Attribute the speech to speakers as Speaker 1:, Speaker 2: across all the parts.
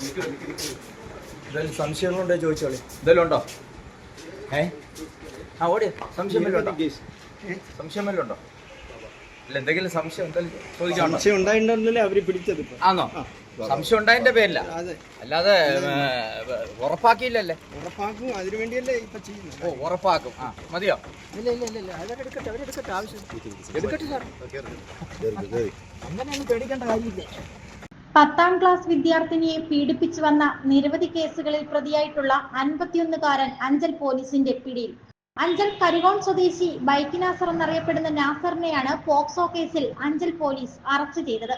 Speaker 1: എന്തെങ്കിലും സംശയങ്ങളുണ്ടോ ചോദിച്ചോളി.
Speaker 2: എന്തെങ്കിലും ഉണ്ടോ?
Speaker 1: ഏ?
Speaker 2: ആ ഓടി സംശയം വല്ലതും ഉണ്ടോ? സംശയം വല്ലതും ഉണ്ടോ? അല്ല എന്തെങ്കിലും സംശയം എന്തായാലും ചോദിക്കാനുണ്ടോ
Speaker 1: സംശയം ഉണ്ടായിട്ടുണ്ടല്ലേ അവർ പിടിച്ചത്
Speaker 2: ആണോ സംശയം ഉണ്ടായതിന്റെ പേരില്ല
Speaker 1: അതെ.
Speaker 2: അല്ലാതെ ഉറപ്പാക്കിയില്ലല്ലേ?
Speaker 1: ഉറപ്പാക്കും അതിനു വേണ്ടിയല്ലേ ഇപ്പൊ ചെയ്യുന്നത്.
Speaker 2: ഓ ഉറപ്പാക്കും. ആ. മതിയോ?
Speaker 1: ഇല്ല ഇല്ല ഇല്ല ഇല്ല. അവരെടുക്കട്ടെ അവരെടുക്കട്ടെ ആവശ്യം
Speaker 2: എടുക്കട്ടെ സാർ അങ്ങനെയൊന്നും പേടിക്കേണ്ട കാര്യമില്ല.
Speaker 3: പത്താം ക്ലാസ് വിദ്യാർത്ഥിനിയെ പീഡിപ്പിച്ചു വന്ന നിരവധി കേസുകളിൽ പ്രതിയായിട്ടുള്ള അൻപത്തിയൊന്നുകാരൻ അഞ്ചൽ പോലീസിന്റെ പിടിയിൽ. അഞ്ചൽ കരികോൺ സ്വദേശി ബൈക്ക് നാസർ എന്നറിയപ്പെടുന്ന നാസറിനെയാണ് പോക്സോ കേസിൽ അഞ്ചൽ പോലീസ് അറസ്റ്റ് ചെയ്തത്.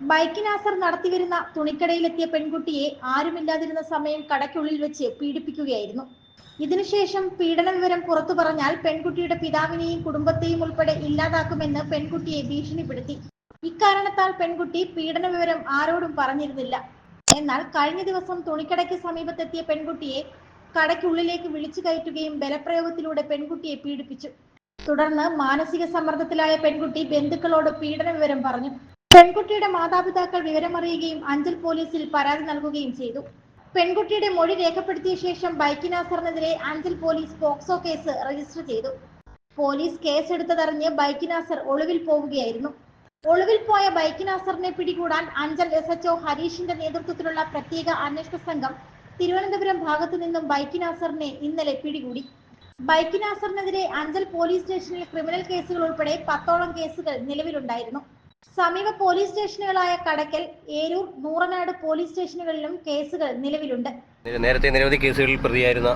Speaker 3: ബൈക്ക് നാസർ നടത്തിവരുന്ന തുണിക്കടയിലെത്തിയ പെൺകുട്ടിയെ ആരുമില്ലാതിരുന്ന സമയം കടയ്ക്കുള്ളിൽ വെച്ച് പീഡിപ്പിക്കുകയായിരുന്നു. ഇതിനുശേഷം പീഡന വിവരം പുറത്തു പറഞ്ഞാൽ പെൺകുട്ടിയുടെ പിതാവിനെയും കുടുംബത്തെയും ഉൾപ്പെടെ ഇല്ലാതാക്കുമെന്ന് പെൺകുട്ടിയെ ഭീഷണിപ്പെടുത്തി. ഇക്കാരണത്താൽ പെൺകുട്ടി പീഡന വിവരം ആരോടും പറഞ്ഞിരുന്നില്ല. എന്നാൽ കഴിഞ്ഞ ദിവസം തുണിക്കടയ്ക്ക് സമീപത്തെത്തിയ പെൺകുട്ടിയെ കടയ്ക്കുള്ളിലേക്ക് വിളിച്ചു കയറ്റുകയും ബലപ്രയോഗത്തിലൂടെ പെൺകുട്ടിയെ പീഡിപ്പിച്ചു. തുടർന്ന് മാനസിക സമ്മർദ്ദത്തിലായ പെൺകുട്ടി ബന്ധുക്കളോട് പീഡന വിവരം പറഞ്ഞു. പെൺകുട്ടിയുടെ മാതാപിതാക്കൾ വിവരമറിയുകയും അഞ്ചൽ പോലീസിൽ പരാതി നൽകുകയും ചെയ്തു. പെൺകുട്ടിയുടെ മൊഴി രേഖപ്പെടുത്തിയ ശേഷം ബൈക്കിനാസറിനെതിരെ Anchal police POCSO case register ചെയ്തു. പോലീസ് കേസെടുത്തതറിഞ്ഞ് ബൈക്കിനാസർ ഒളിവിൽ പോവുകയായിരുന്നു. ഒളിവിൽ പോയ ബൈക്കിനാസറിനെ പിടികൂടാൻ അഞ്ചൽ എസ് എച്ച്ഒ ഹരീഷിന്റെ നേതൃത്വത്തിലുള്ള പ്രത്യേക അന്വേഷണ സംഘം തിരുവനന്തപുരം ഭാഗത്തു നിന്നും ബൈക്കിനാസറിനെ ഇന്നലെ പിടികൂടി. ബൈക്കിനാസറിനെതിരെ അഞ്ചൽ പോലീസ് സ്റ്റേഷനിൽ ക്രിമിനൽ കേസുകൾ ഉൾപ്പെടെ പത്തോളം കേസുകൾ നിലവിലുണ്ടായിരുന്നു. സമീപ പോലീസ് സ്റ്റേഷനുകളായ കടക്കൽ ഏരൂർ നൂറനാട് പോലീസ് സ്റ്റേഷനുകളിലും കേസുകൾ നിലവിലുണ്ട്.
Speaker 4: നേരത്തെ നിരവധി കേസുകളിൽ പ്രതിയായിരുന്ന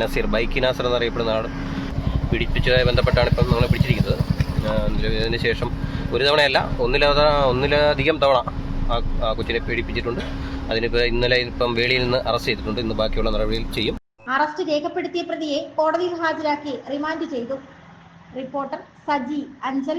Speaker 4: നസീർ ബൈക്കിനാസർ എന്നറിയപ്പെടുന്ന ആൾ പിടിപ്പിച്ചതുമായി ബന്ധപ്പെട്ടാണ് ഇപ്പം നമ്മളെ പിടിച്ചിരിക്കുന്നത്. ആ, ശേഷം ഒരു തവണയല്ല ഒന്നിലധ ഒന്നിലധികം തവണ ആ കൊച്ചിനെ പീഡിപ്പിച്ചിട്ടുണ്ട്. അതിനിപ്പോൾ ഇന്നലെ ഇപ്പം വേളിയിൽ നിന്ന് അറസ്റ്റ് ചെയ്തിട്ടുണ്ട്. ഇന്ന് ബാക്കിയുള്ള നടപടികൾ ചെയ്യും.
Speaker 3: അറസ്റ്റ് രേഖപ്പെടുത്തിയ പ്രതിയെ കോടതിയിൽ ഹാജരാക്കി റിമാൻഡ് ചെയ്തു. റിപ്പോർട്ടർ സജി അഞ്ചൽ